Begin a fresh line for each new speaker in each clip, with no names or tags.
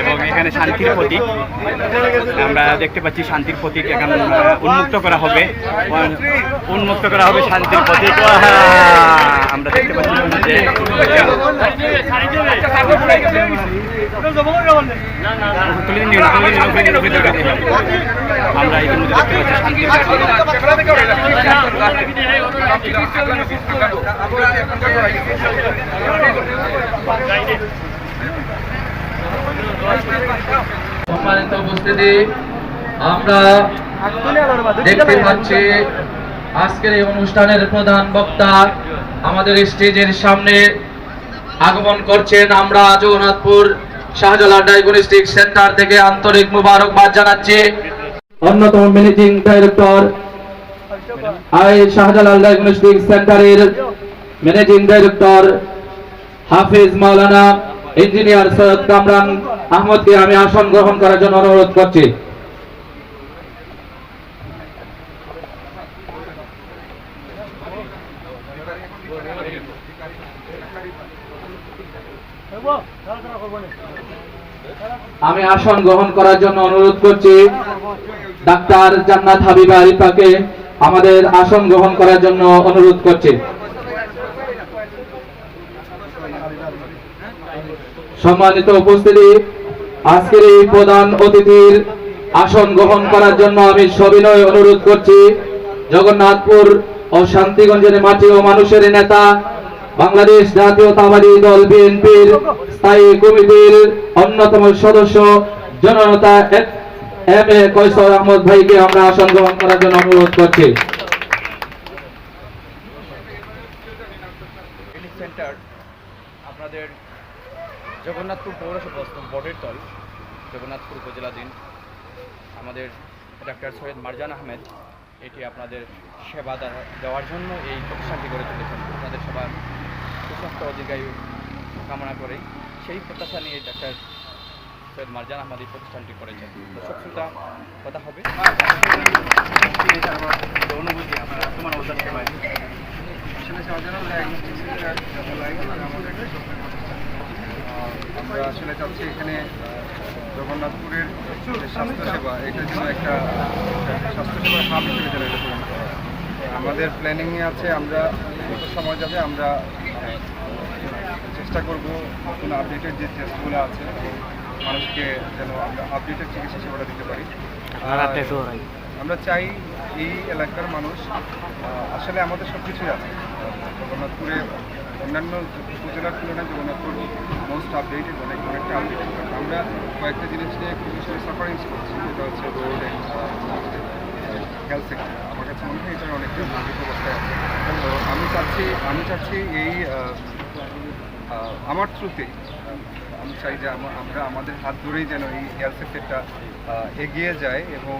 এবং এখানে শান্তির প্রতীক। আমরা দেখতে পাচ্ছি শান্তির প্রতীক এখন উন্মুক্ত করা হবে। উন্মুক্ত করা হবে শান্তির প্রতীক। আমরা দেখতে পাচ্ছি যে। আমরা দেখতে পাচ্ছি শান্তির প্রতীক।
সম্মানিত উপস্থিতি আমরা দেখতে পাচ্ছি আজকের এই অনুষ্ঠানের প্রধান বক্তা আমাদের স্টেজের সামনে আগমন করছেন আমরা জগন্নাথপুর ডায়াগনস্টিক সেন্টার থেকে আন্তরিক মুবারকবাদ জানাচ্ছি। অন্যতম ম্যানেজিং ডাইরেক্টর আই শাহজালাল ডায়াগনস্টিক সেন্টারের ম্যানেজিং ডাইরেক্টর হাফিজ মাওলানা ইঞ্জিনিয়ার সৈয়দ কামরান আহমদকে আমি আসন গ্রহণ করার জন্য অনুরোধ করছি। আমি আসন গ্রহণ করার জন্য অনুরোধ করছি। ডাক্তার জান্নাত হাবিবা আরিফাকে আমাদের আসন গ্রহণ করার জন্য অনুরোধ করছি। সম্মানিত উপস্থিতি, আজকের এই প্রধান অতিথির আসন গ্রহণ করার জন্য আমি সবিনয় অনুরোধ করছি। জগন্নাথপুর ও শান্তিগঞ্জের মাটি ও মানুষের নেতা, বাংলাদেশ জাতীয়তাবাদী দল বিএনপির স্থায়ী কমিটির অন্যতম সদস্য জননেতা এম এ কৈশোর আহমদ ভাইকে আমরা আসন গ্রহণ করার জন্য অনুরোধ করছি
ক্লিনিক সেন্টার আপনাদের জগন্নাথপুর পৌরসভা বর্ডের তল, জগন্নাথপুর উপজেলাধীন। আমাদের ডাক্তার সৈয়দ মারজান আহমেদ, এটি আপনাদের সেবা দেওয়ার জন্য এই প্রতিষ্ঠানটি গড়ে তুলেছেন। আপনাদের সবার সুস্বাস্থ্য অধিকায়ু কামনা করে সেই প্রত্যাশা নিয়ে ডাক্তার সৈয়দ মারজান আহমদ এই প্রতিষ্ঠানটি করেছেন। দর্শক শ্রোতা, কথা হবে অনুভূতি আপনারা তোমার অবদান সেবায়
আসলে শাহজালাল ডায়াগনস্টিক সেন্টার আমাদের একটা স্বপ্নের প্রতিষ্ঠান। আহ, আমরা আসলে চাচ্ছি এখানে জগন্নাথপুরের যে স্বাস্থ্যসেবা এটার জন্য একটা স্বাস্থ্যসেবার হাব হিসেবে যেন এটা হয়। আমাদের প্ল্যানিংয়ে আছে আমরা যত সময় যাবে আমরা চেষ্টা করব নতুন আপডেটেড যে টেস্টগুলো আছে মানুষকে যেন আমরা আপডেটেড চিকিৎসা সেবাটা দিতে পারি। আমরা চাই এই এলাকার মানুষ আসলে আমাদের সব কিছুই আছে। জগন্নাথপুরে অন্যান্য উপজেলার তুলনায় জগন্নাথপুর মোস্ট আপডেটেড অনেক অনেকটা আপডেটেড আমরা কয়েকটা জিনিস নিয়ে খুব বেশি সাফারিংস করছি যেটা হচ্ছে রোড হেলথ সেক্টর আমার কাছে মনে হয় এটা অনেকটা নাগরিক অবস্থায় আছে। তো আমি চাচ্ছি আমি চাচ্ছি এই আমার থ্রুতেই আমি চাই যে আমা- আমরা আমাদের হাত ধরেই যেন এই হেলথ সেক্টরটা এগিয়ে যায় এবং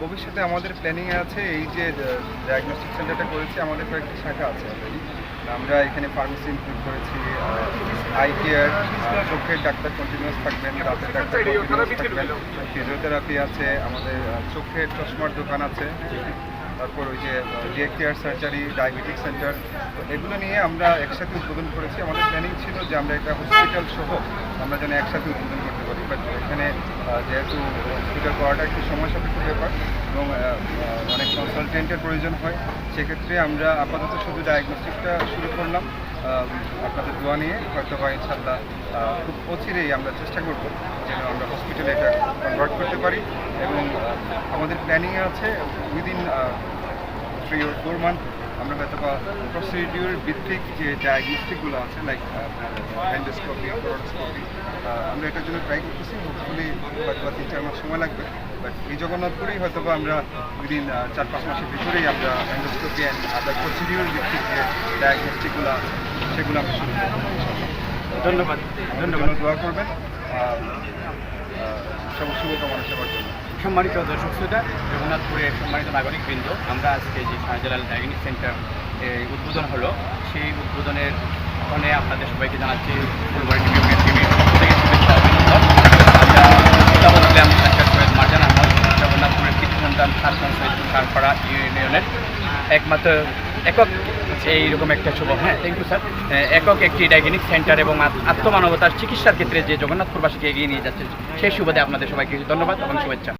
ভবিষ্যতে আমাদের প্ল্যানিংয়ে আছে এই যে ডায়াগনস্টিক সেন্টারটা করেছি, আমাদের কয়েকটি শাখা আছে। আমরা এখানে ফার্মেসি ইনক্লুড করেছি আই কেয়ার চোখের ডাক্তার কন্টিনিউয়াস থাকবেন রাতের ডাক্তার ফিজিওথেরাপি আছে আমাদের চোখের চশমার দোকান আছে। তারপর ওই যে day care surgery diabetic centre এগুলো নিয়ে আমরা একসাথে উদ্বোধন করেছি। আমাদের প্ল্যানিং ছিল যে আমরা একটা হসপিটাল সহ আমরা যেন একসাথে উদ্বোধন করতে পারি। বাট এখানে যেহেতু হসপিটাল করাটা একটু সময় সাপেক্ষ ব্যাপার এবং অনেক কনসালটেন্টের প্রয়োজন হয় সেক্ষেত্রে আমরা আপাতত শুধু ডায়াগনস্টিকটা শুরু করলাম। আপনাদের দোয়া নিয়ে হয়তো বা ইনশাল্লাহ খুব অচিরেই আমরা চেষ্টা করব যেন আমরা হসপিটালে এটা কনভার্ট করতে পারি এবং আমাদের প্ল্যানিংয়ে আছে within three or four month আমরা হয়তো বা প্রসিডিউর ভিত্তিক যে ডায়াগনস্টিকগুলো আছে লাইক হ্যান্ডোস্কোপি ফ্লোরোস্কোপি আমরা এটার জন্য ট্রাই করতেছি। হোপফুলি হয়তো বা তিন, চার মাস সময় লাগবে। বাট এই জগন্নাথপুরেই হয়তো বা আমরা উইদিন চার, পাঁচ মাসের ভিতরেই আমরা হ্যান্ডোস্কোপি অ্যান্ড আদার প্রসিডিউর ভিত্তিক যে ডায়াগনস্টিকগুলো আছে সেগুলো আমরা শুরু
ধন্যবাদ
ধন্যবাদ। দোয়া করবেন। শুভকামনা সেবার জন্য।
সম্মানিত দর্শক শ্রোতা জগন্নাথপুরের সম্মানিত নাগরিক বৃন্দ আমরা আজকে যে শাহজালাল ডায়াগনিক সেন্টার এই উদ্বোধন হলো সেই উদ্বোধনের ফোনে আপনাদের সবাইকে জানাচ্ছি ফুলবাড়ি টিভি টিভির থেকে শুভেচ্ছা অভিনন্দন। আমরা কথা বলছিলাম ডাক্তার সৈয়দ মার্জান আহমদ জগন্নাথপুরের সন্তান সারখান সৈয়দ সারপাড়া ইউনিয়নের একমাত্র একক এইরকম একটা শুভ। হ্যাঁ থ্যাংক ইউ স্যার একক একটি ডায়াগনিক সেন্টার এবং আত্মমানবতার চিকিৎসার ক্ষেত্রে যে জগন্নাথপুরবাসীকে এগিয়ে নিয়ে যাচ্ছে, সেই সুবাদে আপনাদের সবাইকে ধন্যবাদ এবং শুভেচ্ছা।